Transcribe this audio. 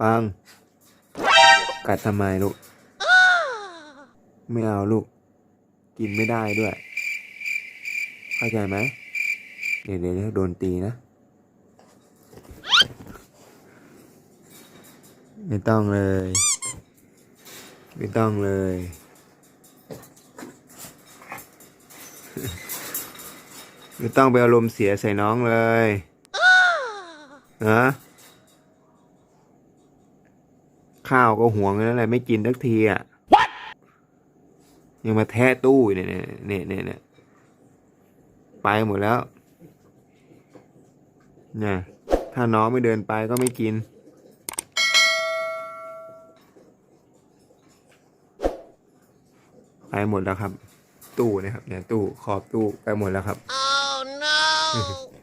ปัง กัดทำไมลูก ไม่เอาลูก กินไม่ได้ด้วย เข้าใจไหม เดี๋ยวเดี๋ยวโดนตีนะ ไม่ต้องเลย ไม่ต้องเลยไม่ต้องไปอารมณ์เสียใส่น้องเลยนะ ข้าวก็ห่วงนั่นแหละไม่กินทักทีอะยังมาแทะตู้อยู่เนี่ยเนี่ยเนี่ยเนี่ยไปหมดแล้วเนี่ยถ้าน้องไม่เดินไปก็ไม่กิน ไปหมดแล้วครับ ตู้นะครับเนี่ยตู้ขอบตู้ไปหมดแล้วครับ Oh no!